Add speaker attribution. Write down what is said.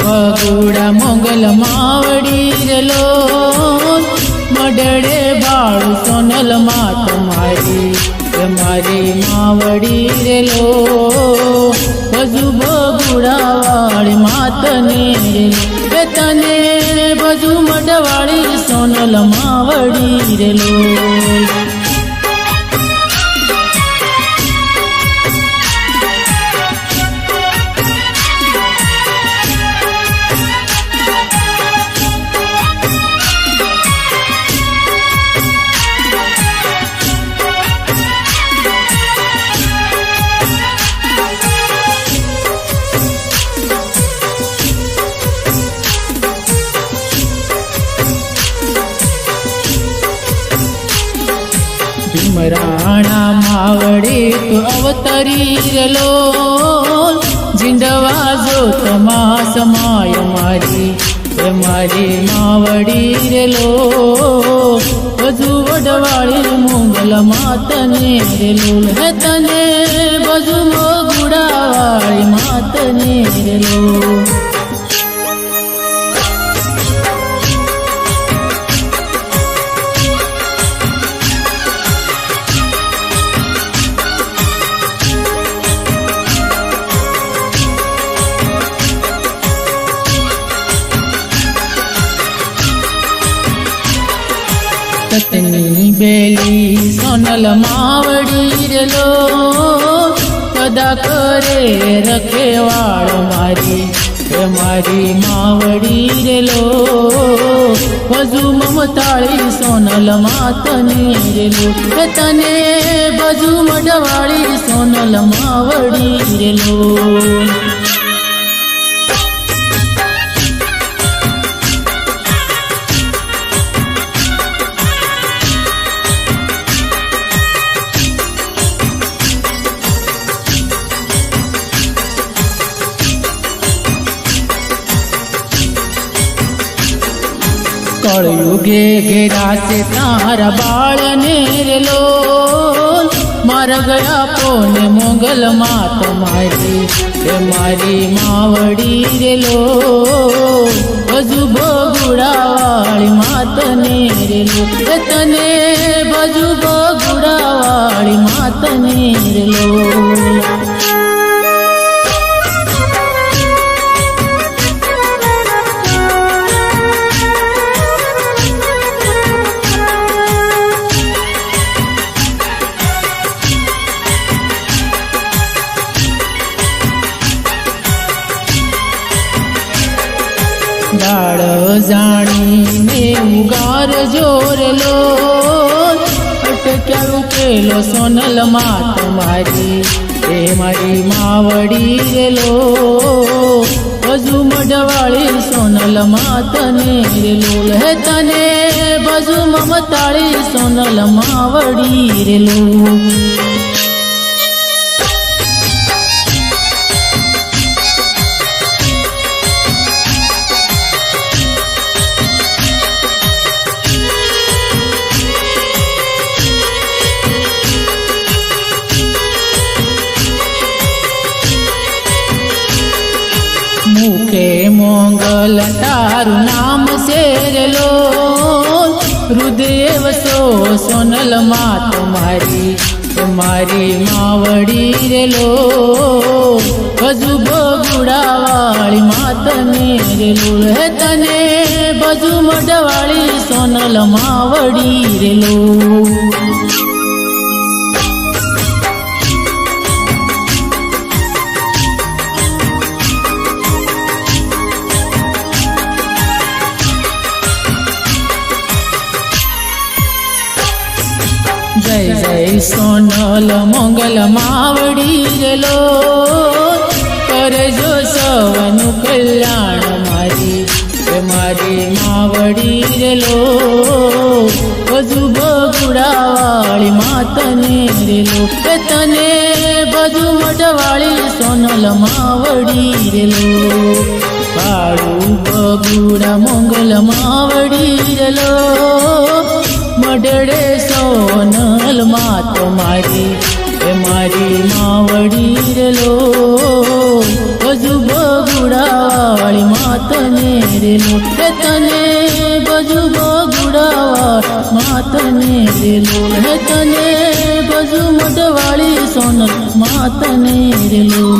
Speaker 1: ભગુડા મોગલ માવડી રેલો. મડડે બાળુ સોનલમાં તમારી તમારી માવડી રેલો. હજુ ભગુડા વાળી માતને રેલો તને બધું મડવાળી સોનલ માવડી રેલો. ભીમરાણા માવડે તો અવતરી રેલો જીંડવા જો તમા સમાય મારી, એ મારી માવડી રેલો બજુ વડવાળી મોગલ માતને રેલો હે તને બજુ મોગુડાવાળી માતને રેલો બેલી સોનલ માવડી રેલો. કદા કરે રખેવાળ મારી મારી માવડી રેલો. બજુ મમતાળી સોનલ માતની રેલો. તને બજુ મડવાળી સોનલ માવડી રેલો. કળયુગે ઘેરાશે તારા બાળને રેલો મારા ગયા પોને મોગલ માં તમારી એ મારી માવડી રેલો. બજુ બગુડાવાળી માતને રેલો તને બજુ બગુડાવાળી માતને રેલો દાળ જાણીને ઉગાર જોરલો. અટક્યા રૂપેલો સોનલમાં તમારી એ મારી માવડી રેલો. બજુ મડવાળી સોનલમાં તને રેલો. હે તને બજુ મમતાળી સોનલ માવડી રેલો. મોંગલ તારું નામ શેરલો. હૃદય સો સોનલમાં તમારી તમારી માવડી રેલો. બજુ બગુડાવાળી માતને રેલો. હે તને બજુ મડવાળી સોનલ માવડી રેલો. જય જય સોનલ મંગલ માવડી રેલો કરજો સવનું કલ્યાણ મારી મારી માવડી રેલો બધું બગુડાવાળી માતને રેલો એ તને બધું મઢવાળી સોનલ માવડી રેલો બગુડા મોગલ માવડી રેલો મઢડે સોનલ તો મારી એ મારી માવડી રેલો બજુ બગુડાવાળી માતને રેલો એ તને બજુ બગુડાવાળ માતને રેલો હે તને બજુ મઢવાળી સોનલ માતને રેલો